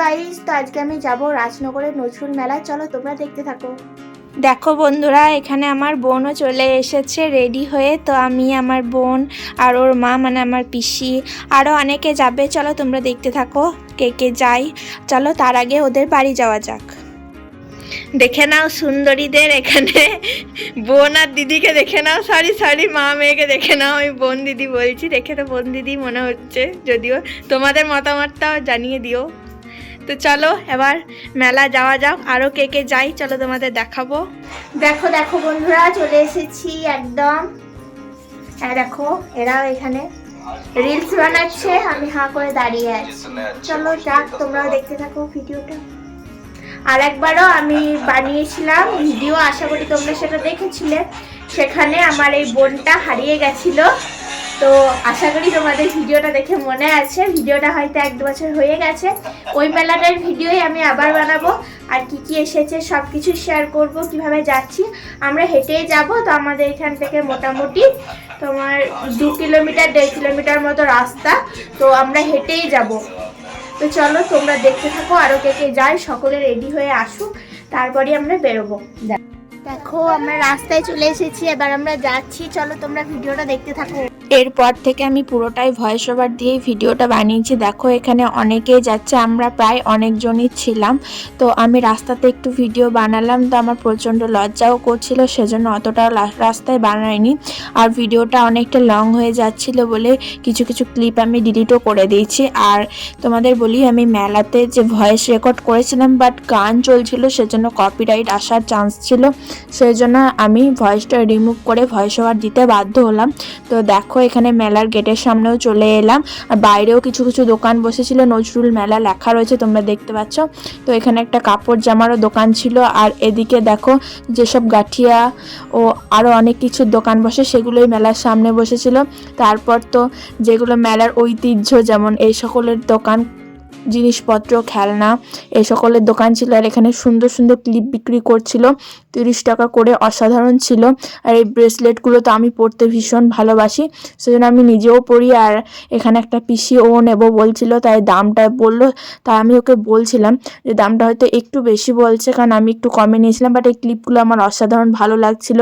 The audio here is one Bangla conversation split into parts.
গাইস তো আজকে আমি যাব রাজনগরের নজরুল মেলায়। চলো, তোমরা দেখতে থাকো। দেখো বন্ধুরা, এখানে আমার বোনও চলে এসেছে রেডি হয়ে। তো আমি, আমার বোন আর ওর মা মানে আমার পিসি আরও অনেকে যাবে। চলো, তোমরা দেখতে থাকো কে কে যাই চলো, তার আগে ওদের বাড়ি যাওয়া যাক। দেখে নাও সুন্দরীদের এখানে। বোন আর দিদিকে দেখে নাও। সরি সরি মা মেয়েকে দেখে নাও। আমি বোন দিদি বলছি। দেখে তো বোন দিদি মনে হচ্ছে। যদিও তোমাদের মতামতটাও জানিয়ে দিও। তো চলো, এবার মেলা যাওয়া যাক। আরও কে কে যাই, চলো তোমাদের দেখাবো। দেখো দেখো বন্ধুরা, চলে এসেছি একদম। হ্যাঁ দেখো, এরাও এখানে রিলস বানাচ্ছে। আমি হাঁ করে দাঁড়িয়ে আছি। চলো যাক, তোমরাও দেখতে থাকো ভিডিওটা। আর একবারও আমি বানিয়েছিলাম ভিডিও, আশা করি তোমরা সেটা দেখেছিলে। সেখানে আমার এই বোনটা হারিয়ে গেছিল। তো আশা করি তোমাদের ভিডিওটা দেখে মনে আছে। ভিডিওটা হয়তো এক দু বছর হয়ে গেছে। ওই মেলাটার ভিডিওই আমি আবার বানাবো। আর কি কি এসেছে সব কিছু শেয়ার করব, কীভাবে যাচ্ছি। আমরা হেঁটেই যাব, তো আমাদের এখান থেকে মোটামুটি তোমার দু কিলোমিটার, দেড় কিলোমিটার মতো রাস্তা। তো আমরা হেঁটেই যাব। তো চলো তোমরা দেখতে থাকো আরও কে কে যায়, সকলে রেডি হয়ে আসুক তারপরে আমরা বেরোবো। দেখো, আমরা রাস্তায় চলে এসেছি, এবার আমরা যাচ্ছি। চলো তোমরা ভিডিওটা দেখতে থাকো। এরপর থেকে আমি পুরোটাই ভয়েস ওভার দিয়েই ভিডিওটা বানিয়েছি। দেখো, এখানে অনেকেই যাচ্ছে, আমরা প্রায় অনেকজনই ছিলাম। তো আমি রাস্তাতে একটু ভিডিও বানালাম, তো আমার প্রচণ্ড লজ্জাও করছিল, সেজন্য অতটা লা- রাস্তায় বানাইনি। আর ভিডিওটা অনেকটা লং হয়ে যাচ্ছিল বলে কিছু কিছু ক্লিপ আমি ডিলিটও করে দিয়েছি। আর তোমাদের বলি, আমি মেলাতে যে ভয়েস রেকর্ড করেছিলাম বাট গান চলছিল, সেজন্য কপিরাইট আসার চান্স ছিল। সেই জন্য আমি ভয়েসটা রিমুভ করে ভয়েস ওভার দিতে বাধ্য হলাম। তো দেখো এখানে মেলার গেটের সামনেও চলে এলাম। আর বাইরেও কিছু কিছু দোকান বসেছিল। নজরুল মেলা লেখা রয়েছে, তোমরা দেখতে পাচ্ছ। তো এখানে একটা কাপড় জামারও দোকান ছিল। আর এদিকে দেখো, যেসব গাঠিয়া ও আরও অনেক কিছুর দোকান বসে, সেগুলোই মেলার সামনে বসেছিল। তারপর তো যেগুলো মেলার ঐতিহ্য, যেমন এই সকলের দোকান জিনিসপত্র, খেলনা, এ সকলের দোকান ছিল আর এখানে সুন্দর সুন্দর ক্লিপ বিক্রি করছিল। তিরিশ টাকা করে অসাধারণ ছিল আর এই ব্রেসলেটগুলো তো আমি পরতে ভীষণ ভালোবাসি। সেজন্য আমি নিজেও পরি আর এখানে একটা পিসি ও নেব বলছিল, তাই দামটা বলল। তাই আমি ওকে বলছিলাম যে দামটা হয়তো একটু বেশি বলছে, কারণ আমি একটু কমে নিয়েছিলাম বাট এই ক্লিপগুলো আমার অসাধারণ ভালো লাগছিল।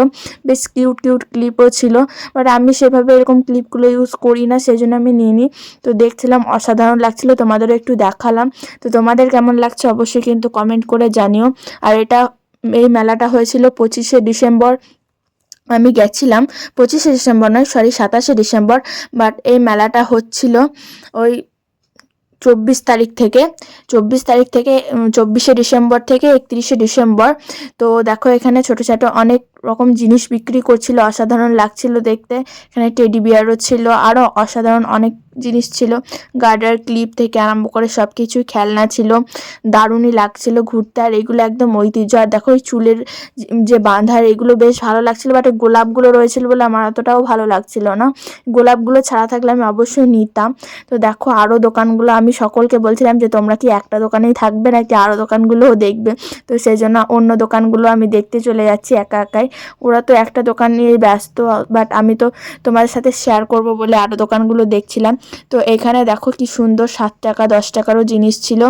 বেশ কিউট কিউট ক্লিপও ছিল বাট আমি সেভাবে এরকম ক্লিপগুলো ইউজ করি না সেই জন্য আমি নিইনি। তো দেখছিলাম অসাধারণ লাগছিল, তোমাদেরও একটু দেখালাম। তো তোমাদের কেমন লাগছে অবশ্যই কিন্তু কমেন্ট করে জানিও। আর এটা, এই মেলাটা হয়েছিল পঁচিশে ডিসেম্বর। আমি গেছিলাম, পঁচিশে ডিসেম্বর নয় সরি সাতাশে ডিসেম্বর। বাট এই মেলাটা হচ্ছিল ওই চব্বিশ তারিখ থেকে। চব্বিশ তারিখ থেকে চব্বিশে ডিসেম্বর থেকে একত্রিশে ডিসেম্বর। তো দেখো এখানে ছোটো ছোটো অনেক রকম জিনিস বিক্রি করছিল, অসাধারণ লাগছিল দেখতে। এখানে টেডি বিয়ারও ছিল আরও অসাধারণ অনেক জিনিস ছিল। গার্ডার ক্লিপ থেকে আরম্ভ করে সব কিছুই খেলনা ছিল, দারুণই লাগছিল ঘুরতে। আর এগুলো একদম ঐতিহ্য। আর দেখো ওই চুলের যে- বাঁধার এগুলো বেশ ভালো লাগছিল বাট গোলাপগুলো রয়েছিল বলে আমার অতটাও ভালো লাগছিল না। গোলাপগুলো ছাড়া থাকলে আমি অবশ্যই নিতাম। তো দেখো আরও দোকানগুলো, আমি সকলকে বলছিলাম যে, তোমরা কি একটা দোকানেই থাকবে নাকি আরও দোকানগুলোও দেখবে? তো সেই জন্য অন্য দোকানগুলো আমি দেখতে চলে যাচ্ছি একা একাই। ওরা তো একটা দোকান নিয়ে ব্যস্ত বাট আমি তো তোমাদের সাথে শেয়ার করব বলে আরও দোকানগুলো দেখছিলাম। তো এখানে দেখো কি সুন্দর সাত টাকা, দশ টাকারও জিনিস ছিল।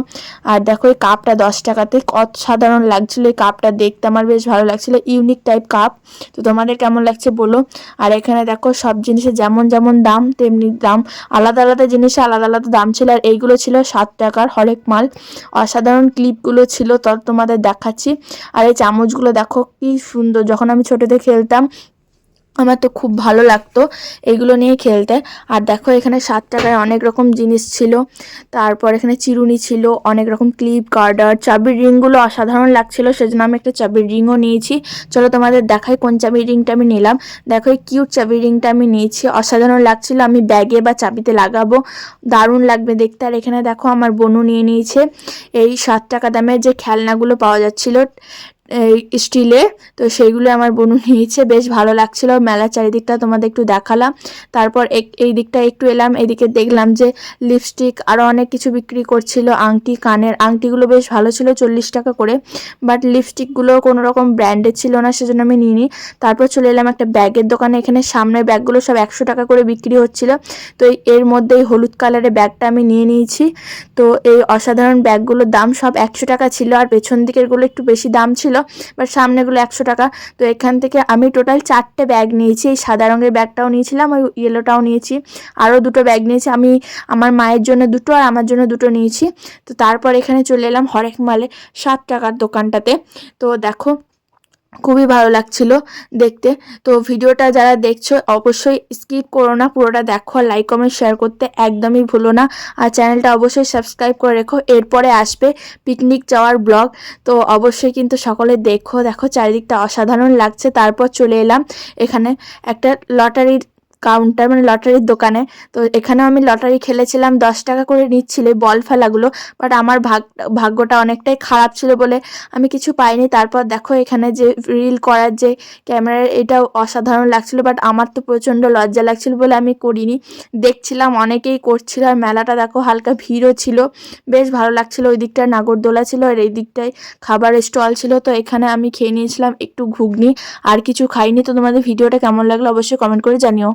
আর দেখো এই কাপটা দশ টাকাতে অসাধারণ লাগছিল। এই কাপটা দেখতে আমার বেশ ভালো লাগছিল ইউনিক টাইপ কাপ তো তোমাদের কেমন লাগছে বলো। আর এখানে দেখো সব জিনিসের যেমন যেমন দাম, তেমনি দাম। আলাদা আলাদা জিনিসে আলাদা আলাদা দাম ছিল। আর এইগুলো ছিল সাত টাকার হরেক মাল। অসাধারণ ক্লিপগুলো ছিল, তো তোমাদের দেখাচ্ছি। আর এই চামচগুলো দেখো কি সুন্দর, যখন আমি ছোটোতে খেলতাম, আমার তো খুব ভালো লাগতো এগুলো নিয়ে খেলতে। আর দেখো এখানে সাত টাকায় অনেক রকম জিনিস ছিল। তারপর এখানে চিরুনি ছিল, অনেক রকম ক্লিপ, গার্ডার, চাবির রিংগুলো অসাধারণ লাগছিল, সেজন্য আমি একটা চাবির রিংও নিয়েছি। চলো তোমাদের দেখাই কোন চাবির রিংটা আমি নিলাম। দেখো এই কিউট চাবির রিংটা আমি নিয়েছি, অসাধারণ লাগছিল, আমি ব্যাগে বা চাবিতে লাগাবো। দারুণ লাগবে দেখতে। আর এখানে দেখো আমার বোনও নিয়ে নিয়েছে। এই সাত টাকা দামের যে খেলনাগুলো পাওয়া যাচ্ছিল স্টিলে তো সেইগুলো আমার বোনু নিয়েছে, বেশ ভালো লাগছিল। মেলার চারিদিকটা তোমাদের একটু দেখালাম। তারপর এই দিকটা একটু এলাম, এদিকে দেখলাম যে লিপস্টিক আরও অনেক কিছু বিক্রি করছিল, আংটি, কানের। আংটিগুলো বেশ ভালো ছিল, চল্লিশ টাকা করে। বাট লিপস্টিকগুলো কোনো রকম ব্র্যান্ডের ছিল না, সেজন্য আমি নিইনি। তারপর চলে এলাম একটা ব্যাগের দোকানে, এখানে সামনের ব্যাগগুলো সব একশো টাকা করে বিক্রি হচ্ছিল। তো এর মধ্যে এই হলুদ কালারের ব্যাগটা আমি নিয়ে নিয়েছি। তো এই অসাধারণ ব্যাগগুলোর দাম সব একশো টাকা ছিল, আর পেছন দিকেরগুলো একটু বেশি দাম ছিল। বাট সামনেগুলো একশো টাকা। তো এখান থেকে আমি টোটাল চারটে ব্যাগ নিয়েছি। এই সাদা রঙের ব্যাগটাও নিয়েছিলাম, ওই ইয়েলোটাও নিয়েছি। আরও দুটো ব্যাগ নিয়েছি। আমি আমার মায়ের জন্য দুটো আর আমার জন্য দুটো নিয়েছি। তো তারপর এখানে চলে এলাম হরেক মালে সাত টাকার দোকানটাতে। তো দেখো খুবই ভালো লাগছিল দেখতে। তো ভিডিওটা যারা দেখছ, অবশ্যই স্কিপ করো না, পুরোটা দেখো, লাইক, কমেন্ট, শেয়ার করতে একদমই ভুলো না। আর চ্যানেলটা অবশ্যই সাবস্ক্রাইব করে রেখো, এরপরে আসবে পিকনিক যাওয়ার ব্লগ। তো অবশ্যই কিন্তু সকলে দেখো দেখো, চারিদিকটা অসাধারণ লাগছে। তারপর চলে এলাম এখানে একটা লটারির কাউন্টার মানে লটারির দোকানে। তো এখানেও আমি লটারি খেলেছিলাম, দশ টাকা করে নিচ্ছিল বল ফেলাগুলো বাট আমার ভাগ, ভাগ্যটা অনেকটাই খারাপ ছিল বলে আমি কিছু পাইনি। তারপর দেখো এখানে যে রিল করার যে ক্যামেরার এটাও অসাধারণ লাগছিল বাট আমার তো প্রচণ্ড লজ্জা লাগছিল বলে আমি করিনি। দেখছিলাম, অনেকেই করছিল, আর মেলাটা দেখো হালকা ভিড়ও ছিল। বেশ ভালো লাগছিল ওই দিকটায় নাগরদোলা ছিল, আর এই দিকটায় খাবারের স্টল ছিল। তো এখানে আমি খেয়ে নিয়েছিলাম একটু ঘুগনি, আর কিছু খাইনি। তো তোমাদের ভিডিওটা কেমন লাগল অবশ্যই কমেন্ট করে জানিও।